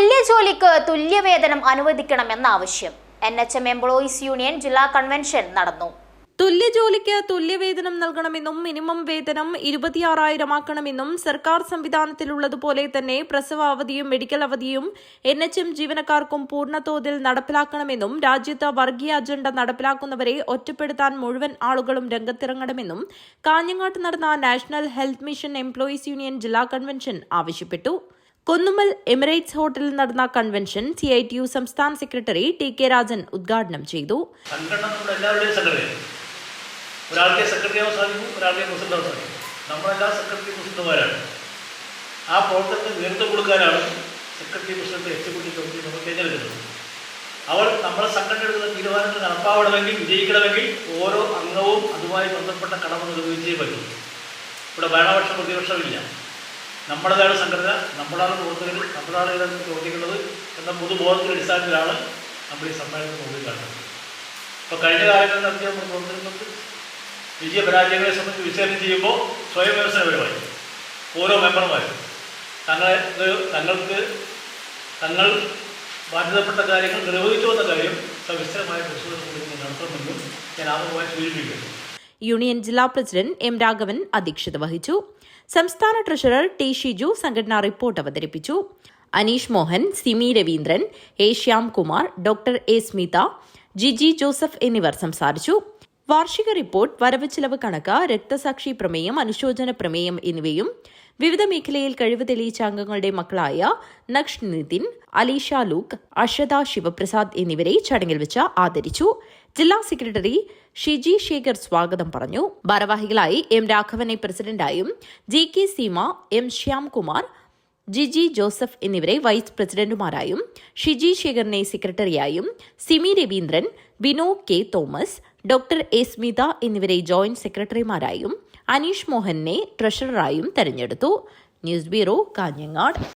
തുല്യ ജോലിക്ക് തുല്യവേതനം അനുവദിക്കണമെന്ന ആവശ്യം. N H M employees union ജില്ലാ കൺവെൻഷൻ നടന്നു. തുല്യ ജോലിക്ക് തുല്യവേതനം നൽകണമെന്നും മിനിമം വേതനം ഇരുപത്തിയാറായിരം ആക്കണമെന്നും സർക്കാർ സംവിധാനത്തിലുള്ളതുപോലെ തന്നെ പ്രസവ അവധിയും മെഡിക്കൽ അവധിയും എൻ എച്ച് എം ജീവനക്കാർക്കും പൂർണതോതിൽ നടപ്പിലാക്കണമെന്നും രാജ്യത്ത് വർഗീയ അജണ്ട നടപ്പിലാക്കുന്നവരെ ഒറ്റപ്പെടുത്താൻ മുഴുവൻ ആളുകളും രംഗത്തിറങ്ങണമെന്നും കാഞ്ഞങ്ങാട്ട് നടന്ന national health mission employees union ജില്ലാ കൺവെൻഷൻ ആവശ്യപ്പെട്ടു. കുന്നുമ്മൽ എമിറേറ്റ്സ് ഹോട്ടലിൽ നടന്ന convention C I T U സംസ്ഥാന സെക്രട്ടറി ടി കെ രാജൻ ഉദ്ഘാടനം ചെയ്തു. ഒരാൾക്ക് സെക്രട്ടറി ആവാൻ സാധിക്കും ഒരാൾക്ക് പ്രസിഡന്റ് ആവാൻ സാധിക്കും. നമ്മളെല്ലാം സെക്രട്ടറി പ്രസിഡന്റുമാരാണ്. ആ പ്രവർത്തനത്തിന് നേതൃത്വം കൊടുക്കാനാണ് സെക്രട്ടറി പ്രസിഡന്റ് എക്സിക്യൂട്ടീവ് കമ്മിറ്റി നമ്മൾ തിരഞ്ഞെടുക്കുന്നത്. അവർ നമ്മളെ സംഘടന എടുക്കുന്ന തീരുമാനങ്ങൾ നടപ്പാവണമെങ്കിൽ വിജയിക്കണമെങ്കിൽ ഓരോ അംഗവും അതുമായി ബന്ധപ്പെട്ട കടമ നിർവഹിച്ചേ പറ്റും. ഇവിടെ ഭരണപക്ഷം പ്രതിപക്ഷമില്ല. നമ്മുടേതാണ് സംഘടന? നമ്മളാണ് പ്രവർത്തകർ നമ്മളാണ് ഇതിനകത്ത് പ്രവർത്തിക്കുന്നത് എന്ന പൊതുബോധത്തിന്റെ അടിസ്ഥാനത്തിലാണ് നമ്മൾ ഈ സമ്മേളനത്തിൽ നോക്കി കാണുന്നത് ഇപ്പോൾ കഴിഞ്ഞ കാലങ്ങളിൽ നടത്തിയ പ്രവർത്തനങ്ങൾക്ക് വിജയ പരാജയങ്ങളെ സംബന്ധിച്ച് വിശകലനം ചെയ്യുമ്പോൾ സ്വയം വ്യവസായപരമായി ഓരോ മെമ്പർമാരും തങ്ങളെ തങ്ങൾക്ക് തങ്ങൾ ബാധ്യതപ്പെട്ട കാര്യങ്ങൾ നിർവഹിച്ചു വന്ന കാര്യം സവിസ്തരമായ പരിശോധന നടത്തണമെന്നും ഞാൻ ആമുഖമായി സൂചിപ്പിക്കുന്നു. യൂണിയൻ ജില്ലാ പ്രസിഡന്റ് എം രാഘവൻ അധ്യക്ഷത വഹിച്ചു. സംസ്ഥാന ട്രഷറർ ടി ഷിജു സംഘടനാ റിപ്പോർട്ട് അവതരിപ്പിച്ചു. Aneesh Mohan Simi Raveendran A Shyamkumar doctor A Smitha Jiji Joseph എന്നിവർ സംസാരിച്ചു. വാർഷിക റിപ്പോർട്ട് വരവ് ചെലവ് കണക്ക് രക്തസാക്ഷി പ്രമേയം അനുശോചന പ്രമേയം എന്നിവയും വിവിധ മേഖലയിൽ കഴിവ് തെളിയിച്ച അംഗങ്ങളുടെ മക്കളായ നക്ഷ് നിതിൻ അലീഷ ലൂക്ക് അഷത ശിവപ്രസാദ് എന്നിവരെ ചടങ്ങിൽ വെച്ച് ആദരിച്ചു. ജില്ലാ സെക്രട്ടറി ഷിജി ശേഖർ സ്വാഗതം പറഞ്ഞു. ഭാരവാഹികളായി എം രാഘവനെ പ്രസിഡന്റായും G K Seema M Shyamkumar Jiji Joseph എന്നിവരെ വൈസ് പ്രസിഡന്റുമാരായും ഷിജി ശേഖറിനെ സെക്രട്ടറിയായും Simi Raveendran Bino K Thomas doctor A Smitha എന്നിവരെ ജോയിന്റ് സെക്രട്ടറിമാരായും അനീഷ് മോഹനെ ട്രഷററായും തെരഞ്ഞെടുത്തു. News bureau Kanhangad.